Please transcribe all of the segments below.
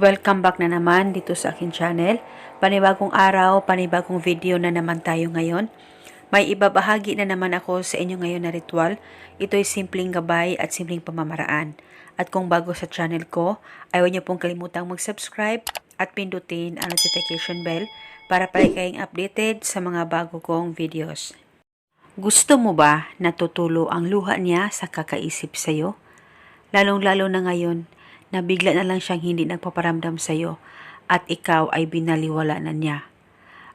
Welcome back na naman dito sa akin channel. Panibagong araw, panibagong video na naman tayo ngayon. May ibabahagi na naman ako sa inyo ngayon na ritual. Ito ay simpleng gabay at simpleng pamamaraan. At kung bago sa channel ko, ayaw niyo pong kalimutang mag-subscribe at pindutin ang notification bell para palagi kayong updated sa mga bago kong videos. Gusto mo ba natutulo ang luha niya sa kakaisip sa'yo? Lalong-lalo na ngayon na bigla na lang siyang hindi nagpaparamdam sa'yo at ikaw ay binaliwala na niya.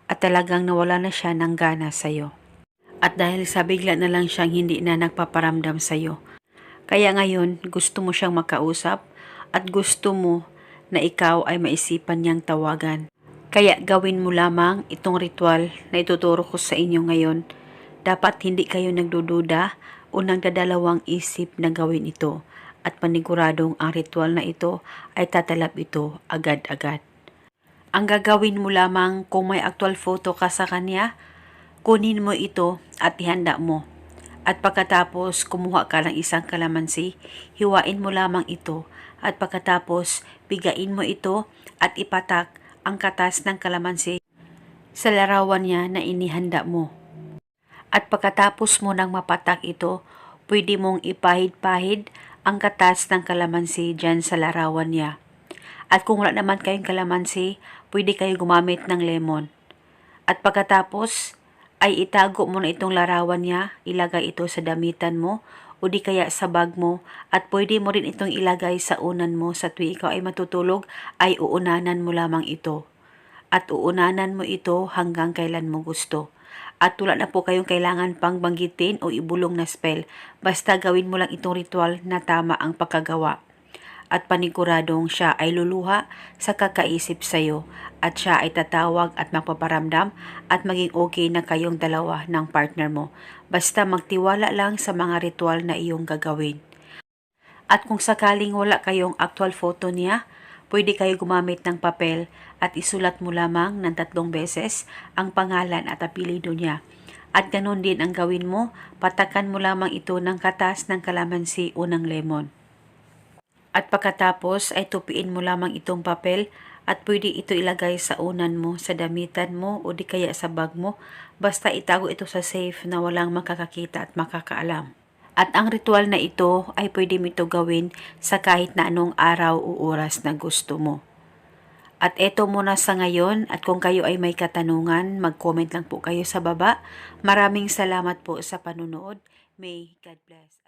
At talagang nawala na siya ng gana sa'yo. At dahil sa bigla na lang siyang hindi na nagpaparamdam sa'yo, kaya ngayon gusto mo siyang makausap at gusto mo na ikaw ay maisipan niyang tawagan. Kaya gawin mo lamang itong ritual na ituturo ko sa inyo ngayon. Dapat hindi kayo nagdududa o nagdadalawang isip na gawin ito at paniguradong ang ritual na ito ay tatalab ito agad-agad. Ang gagawin mo lamang kung may actual photo ka sa kanya, kunin mo ito at ihanda mo. At pagkatapos kumuha ka ng isang kalamansi, hiwain mo lamang ito at pagkatapos bigain mo ito at ipatak ang katas ng kalamansi sa larawan niya na inihanda mo. At pagkatapos mo nang mapatak ito, pwede mong ipahid-pahid ang katas ng kalamansi dyan sa larawan niya. At kung wala naman kayong kalamansi, pwede kayo gumamit ng lemon. At pagkatapos, ay itago mo na itong larawan niya, ilagay ito sa damitan mo, o di kaya sa bag mo, at pwede mo rin itong ilagay sa unan mo sa tuwi ikaw ay matutulog, ay uunanan mo lamang ito. At uunanan mo ito hanggang kailan mo gusto at wala na po kayong kailangan pang banggitin o ibulong na spell. Basta gawin mo lang itong ritual na tama ang pagkagawa. At paniguradong siya ay luluha sa kakaisip sa'yo at siya ay tatawag at magpaparamdam at maging okay na kayong dalawa ng partner mo. Basta magtiwala lang sa mga ritual na iyong gagawin. At kung sakaling wala kayong actual photo niya, pwede kayo gumamit ng papel at isulat mo lamang ng tatlong beses ang pangalan at apelido niya. At ganun din ang gawin mo, patakan mo lamang ito ng katas ng kalamansi o ng lemon. At pagkatapos ay tupiin mo lamang itong papel at pwede ito ilagay sa unan mo, sa damitan mo o di kaya sa bag mo. Basta itago ito sa safe na walang makakakita at makakaalam. At ang ritual na ito ay pwede mo ito gawin sa kahit na anong araw o oras na gusto mo. At eto muna sa ngayon at kung kayo ay may katanungan, mag-comment lang po kayo sa baba. Maraming salamat po sa panunood. May God bless.